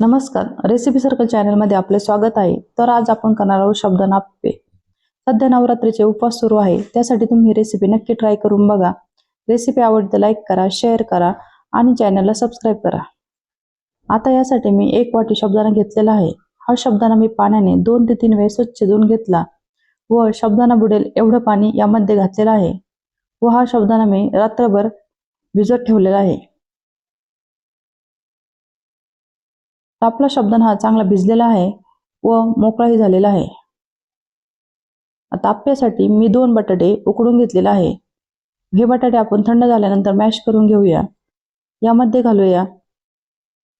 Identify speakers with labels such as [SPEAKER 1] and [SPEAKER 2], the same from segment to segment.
[SPEAKER 1] नमस्कार. Recipe circle चॅनलमध्ये आपले स्वागत आहे. तर आज आपण करणार आहोत शब्दनाप्पे सध्या नवरात्रीचे उपवास सुरू आहे. त्यासाठी तुम्ही रेसिपी नक्की ट्राय करून बघा. रेसिपी आवडते लाईक करा शेअर करा आणि चॅनलला सबस्क्राईब करा. आता यासाठी मी एक वाटी शब्दाना घेतलेला आहे. हा शब्दाना मी पाण्याने दोन ते तीन वेळेस स्वच्छ धुवून घेतला व शब्दाना बुडेल एवढं पाणी यामध्ये घातलेलं आहे व हा शब्दाना मी रात्रभर भिजत ठेवलेला आहे. आपला शब्दन हा चांगला भिजलेला आहे व मोकळाही झालेला आहे. आता आप्यासाठी मी दोन बटाटे उकडून घेतलेले आहे. हे बटाटे आपण थंड झाल्यानंतर मॅश करून घेऊया. यामध्ये घालूया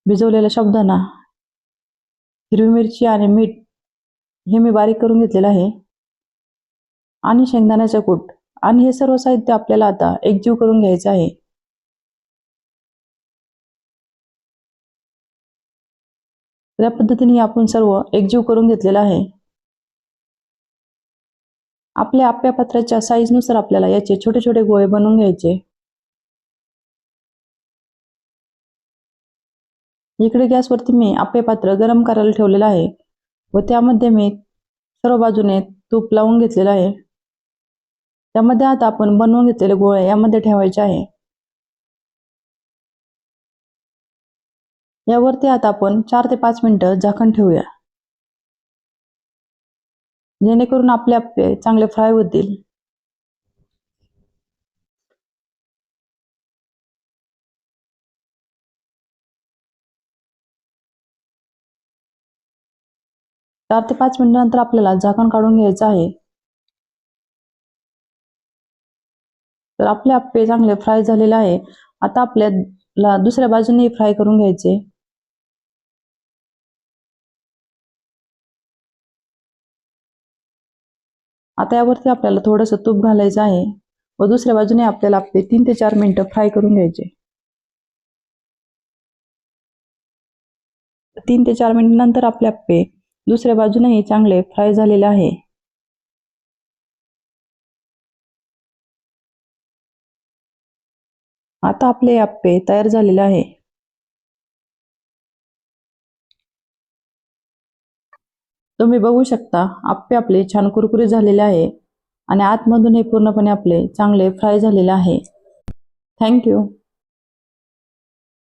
[SPEAKER 1] भिजवलेला शब्दाना हिरवी मिरची आणि मीठ हे मी बारीक करून घेतलेलं आहे. आणि शेंगदाण्याचं कूट. आणि हे सर्व साहित्य आपल्याला आता एकजीव करून घ्यायचं आहे. या पद्धतीने आपण सर्व एकजीव करून घेतलेला आहे. आपल्या आप्या पात्राच्या साईजनुसार आपल्याला याचे छोटे छोटे गोळे बनवून घ्यायचे. इकडे गॅसवरती मी आप्या पात्र गरम करायला ठेवलेलं आहे व त्यामध्ये मी सर्व बाजूने तूप लावून घेतलेलं आहे. त्यामध्ये आता आपण बनवून घेतलेले गोळे यामध्ये ठेवायचे आहे. यावरती आता आपण चार ते पाच मिनटं झाकण ठेवूया. जेणेकरून आपले आप्पे चांगले फ्राय होतील. चार ते पाच मिनिटानंतर आपल्याला झाकण काढून घ्यायचं आहे. तर आपले आप्पे चांगले फ्राय झालेले आहे. आता आपल्याला दुसऱ्या बाजूने फ्राय करून घ्यायचे. आता यावरती आपल्याला थोडंसं तूप घालायचं आहे व दुसऱ्या बाजूने आपल्याला आपले तीन ते चार मिनिटं फ्राय करून घ्यायचे. तीन ते चार मिनिट नंतर आपले आप्पे दुसऱ्या बाजूनेही चांगले फ्राय झालेले आहे. आता आपले आप्पे तयार झालेले आहे. तुम्ही बघू शकता आप्पे आपले छान कुरकुरीत झालेले आहे आणि आतमधून हे पूर्णपणे आपले चांगले फ्राय झालेले आहे. थँक्यू